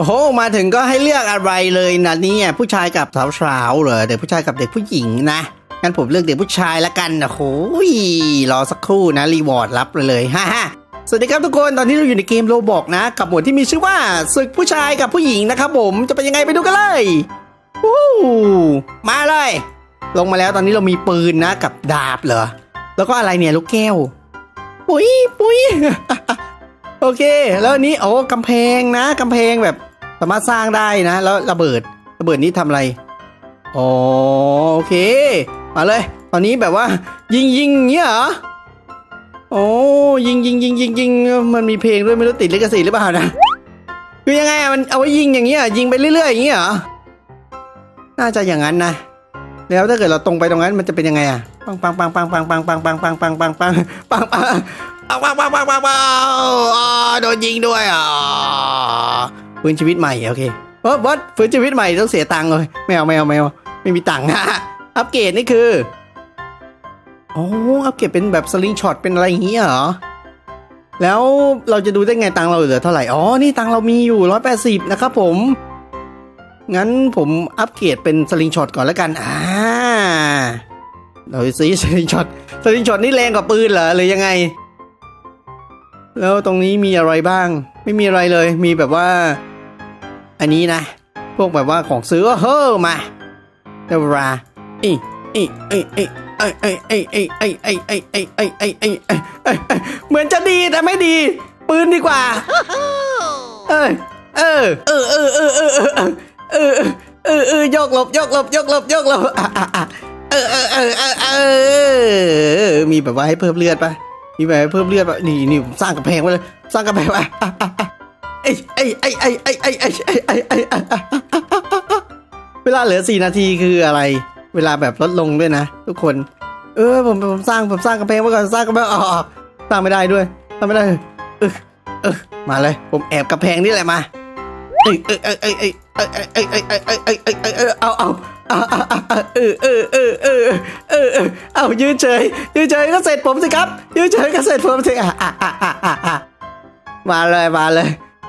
โอ้โหมาถึงก็ให้เลือกอะไรเลยนะเนี่ยผู้ชายกับสาวๆเหรอเด็กผู้ชายกับเด็กผู้หญิงนะงั้นผมเลือกเด็กผู้ชายละกันนะโอ้ยรอสักครู่นะรีวอร์ดรับเลยฮ่าฮ่าสวัสดีครับทุกคนตอนนี้เราอยู่ในเกมโลบอกนะ กับหมวดที่มีชื่อว่าศึกผู้ชายกับผู้หญิงนะครับผมจะเป็นยังไงไปดูกันเลยวู้มาเลย ลงมาแล้วตอนนี้เรามีปืนนะกับดาบเหรอแล้วก็อะไรเนี่ยลูกแก้วปุ๋ยปุ๋ยโอเค แล้วนี้โอ้กำแพงนะกำแพงแบบ สามารถสร้างได้นะ แล้วระเบิดระเบิดนี้ทำอะไรโอเค มาเลย ตอนนี้แบบว่า ยิงยิงเงี้ยเหรอโอ้ยิงยิงยิงยิงยิงมันมีเพลงด้วยไม่รู้ติดลิขสิทธิ์หรือเปล่านะคือยังไงมันเอาไว้ยิงอย่างเงี้ยยิงไปเรื่อยๆอย่างเงี้ยเหรอน่าจะอย่างนั้นนะแล้วถ้าเกิดเราตรงไปตรงนั้นมันจะเป็นยังไงอะปังปังปังปังปังปังปังปังปังปังปังปังปังปังปังปังปังปังปังโดนยิงด้วยอะ ฟื้นชีวิตใหม่โอเคเออวัดฟื้นชีวิตใหม่ต้องเสียตังค์เลยไม่เอาไม่เอาไม่เอาไม่มีตังค์ฮะอัปเกรดนี่คือโอ้อัปเกรดเป็นแบบสลิงช็อตเป็นอะไรอย่างเงี้ยเหรอแล้วเราจะดูได้ไงตังเราเหลือเท่าไหร่ อ๋อ นี่ตังเรามีอยู่ร้อยแปดสิบนะครับผม งั้นผมอัปเกรดเป็นสลิงช็อตก่อนแล้วกัน อ่า เราซื้อสลิงช็อต สลิงช็อตนี่แรงกว่าปืนเหรอหรือยังไง แล้วตรงนี้มีอะไรบ้าง ไม่มีอะไรเลย มีแบบว่า อันนี้นะ พวกแบบว่าของซื้อเฮ้อมาเดวราเอ้เอ้เอ้เอีเอ้เอ้เอ้เอ้เอ้เอ้เอ้เอไอไอ้อเหมือนจะดีแต่ไม่ดี ปืนดีกว่า เออเออเออเออเออเออเออเออเออยกหลบยกหลบยกหลบยกหลบเออเออเออเออเออมีแบบว่าให้เพิ่มเลือดปะมีแบบให้เพิ่มเลือดปะนี่นี่สร้างกระแพงไว้เลย สร้างกระแพงไว้ ไอ้ไอ้ไอ้ไอ้ไอ้ไอ้ไอ้ไอ้ไอ้ไอ้เวลาเหลือสี่นาทีคืออะไร เวลาแบบลดลงด้วยนะทุกคน เออผมผมสร้างผมสร้างกำแพงไว้ก่อนสร้างกำแพงอ๋อสร้างไม่ได้ด้วยสร้างไม่ได้เออเออมาเลย ผมแอบกำแพงนี่แหละมาเอ้ยเอ้ยเอ้ยเอ้ยเอ้ยเอ้ยเอ้ยเอ้ยเอ้ยเอ้ยเอ้ยเอ้ยเอ้ยเอาเอาเออเออเออเออเออเอายืนเฉยยืนเฉยก็เสร็จผมสิครับยืนเฉยก็เสร็จผมสิอะอะอะอะมาเลยมาเลย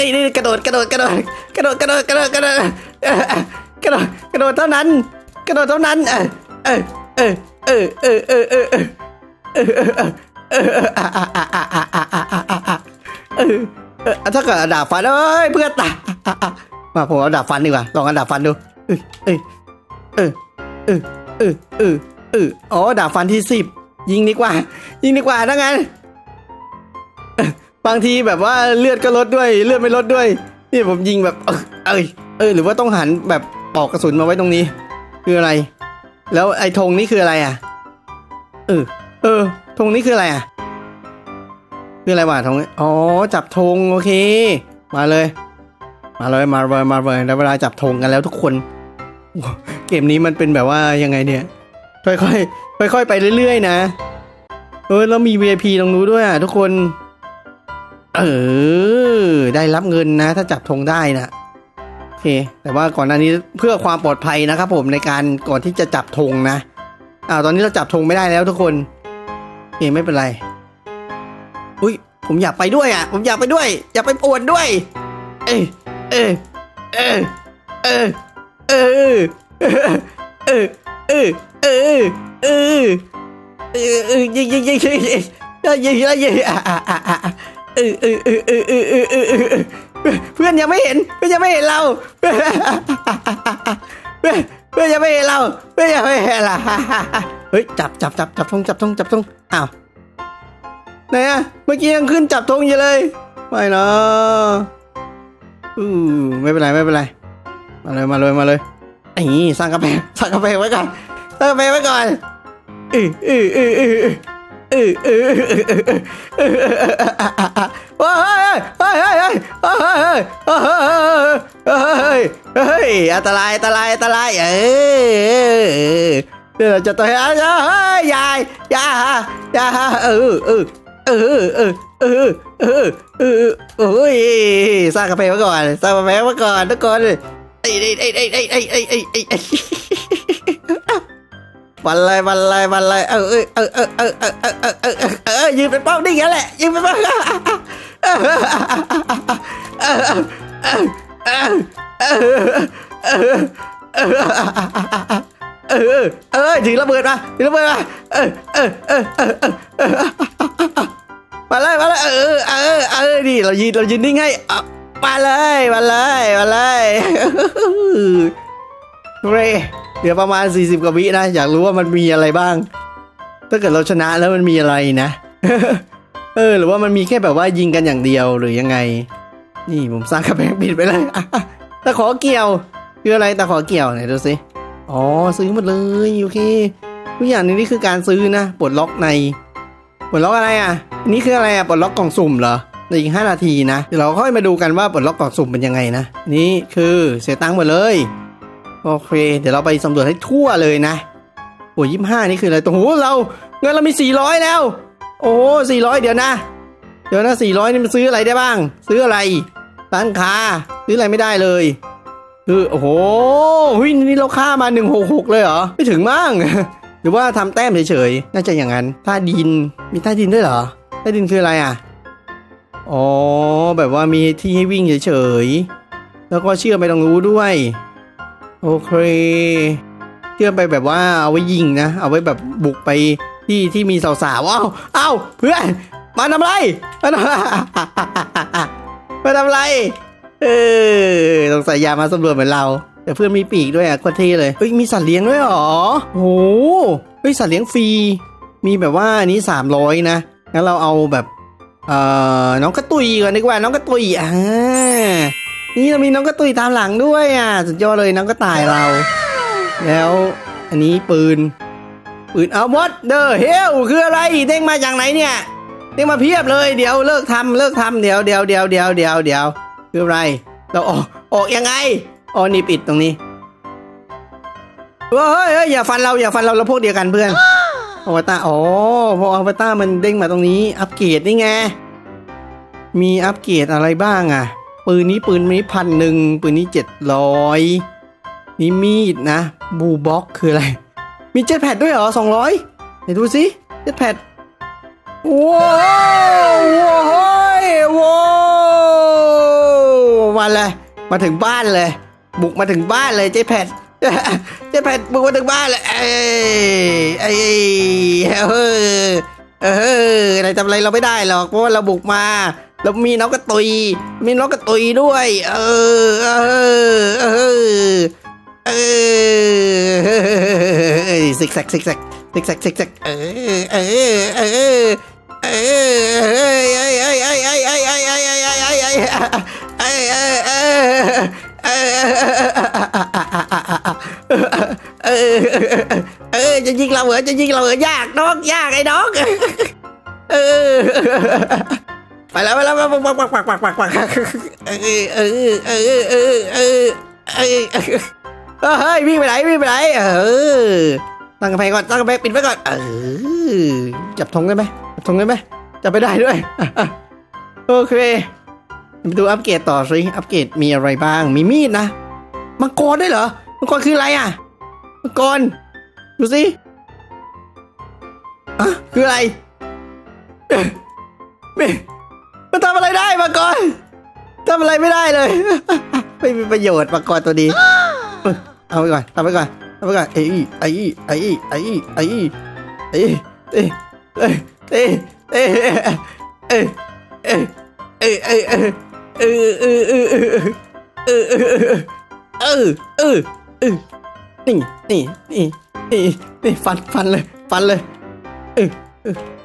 นี่กระโดดกระโดดกระโดดกระโดดกระโดดกระโดดกระโดดกระโดดกระโดดเท่านั้น กระโดดเท่านั้นเออเออเออเออเออเออเออเออเออเออเออเออเออถ้าเกิดดาบฟันเอ้ยเพื่อนตามาผมเอาดาบฟันดีกว่าลองเอาดาบฟันดูเออเออเออเออเออเออเอออ๋อดาบฟันที่สิบยิงดีกว่า ยิงดีกว่าถ้างั้น บางทีแบบว่าเลือดก็ลดด้วยเลือดไม่ลดด้วย นี่ผมยิงแบบเออเอยเออหรือว่าต้องหันแบบปอกกระสุนมาไว้ตรงนี้ คืออะไร แล้วไอ้ธงนี่คืออะไรอะ เออ เออธงนี่คืออะไรอะ คืออะไรวะธงอ๋อจับธงโอเค มาเลย มาเลยมาเลยมาเลยได้เวลาจับธงกันแล้วทุกคนเกมนี้มันเป็นแบบว่ายังไงเนี่ย ค่อยๆค่อยๆไปเรื่อยๆนะเออแล้วมี VIP ตรงนู้นด้วยอะทุกคน เออ ได้รับเงินนะ ถ้าจับธงได้นะโอเค แต่ว่าก่อนหน้านี้เพื่อความปลอดภัยนะครับผมในการก่อนที่จะจับธงนะอ้าตอนนี้เราจับธงไม่ได้แล้วทุกคนโอเคไม่เป็นไรอุ้ยผมอยากไปด้วยอะ ผมอยากไปด้วย อยากไปปวดด้วย เออเออเออเออเออเออเออเออเออเออเออยิงยิงยิงยิงยิงยิงยิง เออเออเออเออเออเออเออเออเพื่อนยังไม่เห็นเพื่อนยังไม่เห็นเราเพื่อนเพื่อนยังไม่เห็นเราเพื่อนยังไม่เห็นเราเฮ้ยจับจับจับจับธงจับธงจับธงอ้าวไหนอะเมื่อกี้ยังขึ้นจับธงอยู่เลยไม่เนาะอือไม่เป็นไรไม่เป็นไรมาเลยมาเลยมาเลยไอ้นี่สร้างกระแพงสร้างกระแพงไว้ก่อนสร้างกระแพงไว้ก่อนเออเออเออ เออเออเออเออเฮ้ยเฮ้ยเฮ้ยเฮ้ยเฮ้ยเฮ้ยเฮ้อันตรายอันตรายอันตรายเออเดี๋ยวเราจะต่อยเฮ้ยยายยายาเออเออเออเออเออเออเออโอ้ยสร้างกาแฟมาก่อนสร้างกาแฟมาก่อนทุกคนไอ้ไอ้ไอ้ไอ้ไอ้ไอ้ไอ้ไอ้ไอ้ไอ้ วันไรวันไรวันไรเออเออเออเออเออเออเออเออเออยืนเป็นเป้านี่แหละยืนเป็นเป้าเออเออถือระเบิดมาถือระเบิดมาเออเออเออเออเออมาเลยมาเลยเออเออเออนี่เรายืนเรายืนนิ่งให้มาเลยมาเลยมาเลยเร เดี๋ยวประมาณ 40 กว่าวินะ อยากรู้ว่ามันมีอะไรบ้าง ถ้าเกิดเราชนะแล้วมันมีอะไรนะ เออ หรือว่ามันมีแค่แบบว่ายิงกันอย่างเดียวหรือยังไง นี่ผมสร้างกระแพงปิดไปเลยตะขอเกี่ยว คืออะไรตะขอเกี่ยวไหนดูสิ อ๋อ ซื้อหมดเลยโอเคทุกอย่างนี้นี่คือการซื้อนะปลดล็อกในปลดล็อกอะไรอะนนี่คืออะไรอะปลดล็อกกล่องสุ่มเหรอในอีกห้านาทีนะ เดี๋ยวเราค่อยมาดูกันว่าปลดล็อกกล่องสุ่มเป็นยังไงนะ นี่คือเสียตังค์หมดเลย โอเค เดี๋ยวเราไปสำรวจให้ทั่วเลยนะ โอ้ยี่ห้านี่คืออะไรตัวโหเรา เงินเรามีสี่ร้อยแล้ว โอ้สี่ร้อยเดี๋ยวนะ เดี๋ยวนะสี่ร้อยนี่มันซื้ออะไรได้บ้าง ซื้ออะไรร้านค้าซื้ออะไรไม่ได้เลยคือโอ้โหหุยนี่เราค่ามา166เลยเหรอ ไม่ถึงมั้งหรือว่าทำแต้มเฉยๆน่าจะอย่างนั้นท่าดินมีท่าดินด้วยเหรอท่าดินคืออะไรอะอ๋อแบบว่ามีที่ให้วิ่งเฉยๆแล้วก็เชื่อมไปตรงรู้ด้วย โอเคเชื่อมไปแบบว่าเอาไว้ยิงนะ เอาไว้แบบบุกไปที่ที่มีสาวๆว้าวเอ้าเพื่อนมาทำไรมาทำมาทำไรเออสงสัยยามาสำรวจเหมือนเรา แต่เพื่อนมีปีกด้วยอะโคตรเท่เลยเฮ้ยมีสัตว์เลี้ยงด้วยหรอโอ้โหเฮ้ยสัตว์เลี้ยงฟรีมีแบบว่าอันนี้สามร้อยนะงั้นเราเอาแบบเอ่อน้องกระตุยก่อนดีกว่าน้องกระตุยอ่า นี่เรามีน้องกระตุยตามหลังด้วยอะสุดยอดเลยน้องกระต่ายเรา แล้วอันนี้ปืน ปืนเอาวอตเดอร์เฮลคืออะไรเด้งมาจากไหนเนี่ยเด้งมาเพียบเลยเดี๋ยวเลิกทำเลิกทำเดี๋ยวเดี๋ยวเดี๋ยวเดี๋ยวเดี๋ยวเดี๋ยวคืออะไร เราออกออกยังไงอ๋อนี่ปิดตรงนี้เฮ้ยเฮ้ยอย่าฟันเราอย่าฟันเราเราพวกเดียวกันเพื่อนอวตารอ๋อพออวตารมันเด้งมาตรงนี้ อัปเกรดนี่ไงมีอัปเกรดอะไรบ้างอะ ปืนนี้ปืนนี้พันหนึ่งปืนนี้เจ็ดร้อยนี่มีดนะ บูบ็อกคืออะไร มีเจ็ตแพดด้วยเหรอสองร้อยไหนดูสิเจ็ตแพดว้าวว้าวว้าวมาเลยมาถึงบ้านเลย บุกมาถึงบ้านเลยเจ๊แพดเจ๊แพดบุกมาถึงบ้านเลยเอ้ยเอ้ยเออเอออะไรทำอะไรเราไม่ได้หรอกเพราะว่าเราบุกมา เรามีน้องกระตุย มีน้องกระตุยด้วย เออ เออ เออ เออซิกแซกซิกแซกซิกแซกซิกแซกเออ เออ เออ เออเอ้ยเอ้ยเอ้ยเอ้ยเอ้ยเอ้ยเอ้ยเอ้ยเอ้ยเอ้ยเอ้ยเอ้ยเอ้เอ้ยเอ้ยเอ้ยเอ้ยเอ้ยจะยิงเราเหรอจะยิงเราเหรอยากน้องยากไอ้น้องเออ ไปแล้วไปแล้วปักปักปักปักปักปักปักเออเออเออเออเออเออเฮ้ยวิ่งไปไหนวิ่งไปไหนเออตั้งกำแพงก่อนตั้งกำแพงปิดไว้ก่อนเออจับธงได้ไหมจับธงได้ไหมจับไปได้ด้วยโอเคมาดูอัปเกรดต่อสิอัปเกรดมีอะไรบ้างมีมีดนะมังกรได้วยเหรอมังกรคืออะไรอะมังกรดูสิอะคืออะไรไม่ มันทำอะไรได้มังกรทำอะไรไม่ได้เลย ไม่มีประโยชน์มังกรตัวนี้เอาไปก่อนเอาไปก่อนเอาไปก่อนไอ้อีไอ้อีไอ้อีไอ้อีไอ้อีไอ้อีเอ้ยเอ้ยเอ้ยเอ้ยเอ้ยเอ้ยเอ้ยเอ้ยเอ้ยเออเออเออเออเออเออเออเออเออนี่นี่นี่นี่นี่ฟันฟันเลยฟันเลยเออเออ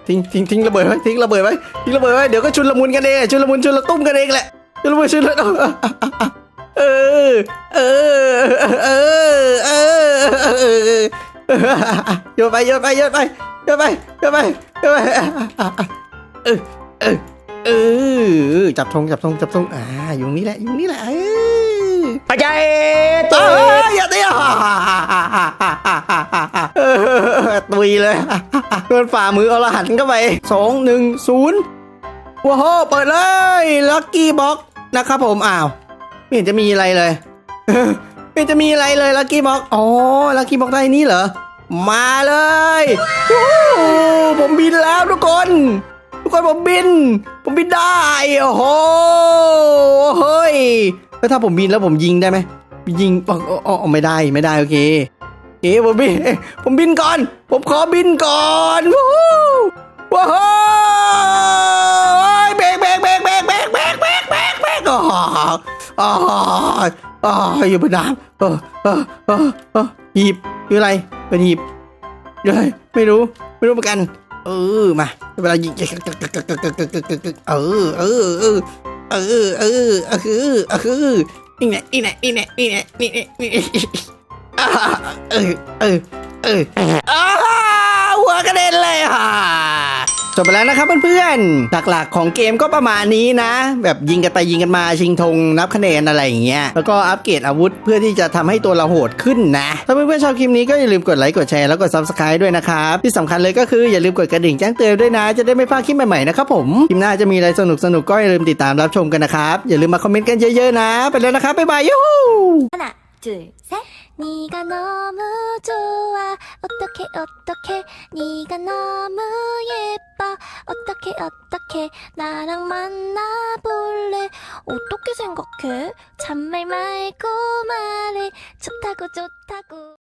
ทิ้งทิ้งทิ้งระเบิดไว้ทิ้งระเบิดไว้ทิ้งระเบิดไว้เดี๋ยวก็ชุนละมุนกันเองชุนละมุนชุนละตุ้มกันเองแหละชุนละมุนชุนละเออเออเออเออเออโยนไปโยนไปโยนไปโยนไปโยนไปโยนไปเออเออเออจับธงจับธงจับธงอ่าอยู่นี่แหละอยู่นี่แหละเอออาจตัวอย่าเตี้ยตุยเลย โดนฝ่ามือเอาละหันเข้าไปสองหนึ่งศูนย์ว้าวเปิดเลยลัคกี้บ็อกนะครับผมอ้าวไม่เห็นจะมีอะไรเลยไม่เห็นจะมีอะไรเลยลัคกี้บ็อกอ๋อลัคกี้บ็อกได้นี่เหรอ มาเลยผมบินแล้วทุกคน ทุกคนผมบิน ผมบินได้โอ้โหเฮ้ยแล้วถ้าผมบินแล้วผมยิงได้ไหมยิงอออ๋ออ๋อไม่ได้ไม่ได้โอเค โอเคผมบินผมบินก่อน ผมขอบินก่อนวู้ว้าวเบรกเบรกเบรกเบรกเบรกเบรกเบรกเบรกเบรกอ๋ออ๋ออ๋ออยู่บนน้ำเออเออเออเออหีบคืออะไรเป็นหีบเฮ้ยไม่รู้ไม่รู้เหมือนกัน เออมาเวลายิงเออเออเออเออเออเออเออเออนี่แน่นี่แน่นี่แน่นี่แน่นี่แน่นี่แน่ อ่าเออเออเอออ้าหัวกระเด็นเลยค่ะจบไปแล้วนะครับเพื่อนๆ หลักๆของเกมก็ประมาณนี้นะ แบบยิงกันไปยิงกันมาชิงธงนับคะแนนอะไรอย่างเงี้ย แล้วก็อัปเกรดอาวุธเพื่อที่จะทำให้ตัวเราโหดขึ้นนะ ถ้าเพื่อนๆชอบคลิปนี้ก็อย่าลืมกดไลค์กดแชร์แล้วกด subscribe ด้วยนะครับ ที่สำคัญเลยก็คืออย่าลืมกดกระดิ่งแจ้งเตือนด้วยนะ จะได้ไม่พลาดคลิปใหม่ๆนะครับผม คลิปหน้าจะมีอะไรสนุกๆกก็อย่าลืมติดตามรับชมกันนะครับ อย่าลืมมาคอมเมนต์กันเยอะๆนะ ไปแล้วนะครับบ๊ายบายยู 둘, 셋. 네가 너무 좋아. 어떻게 어떻게? 네가 너무 예뻐. 어떻게 어떻게? 나랑 만나볼래? 어떻게 생각해? 잔말 말고 말해. 좋다고 좋다고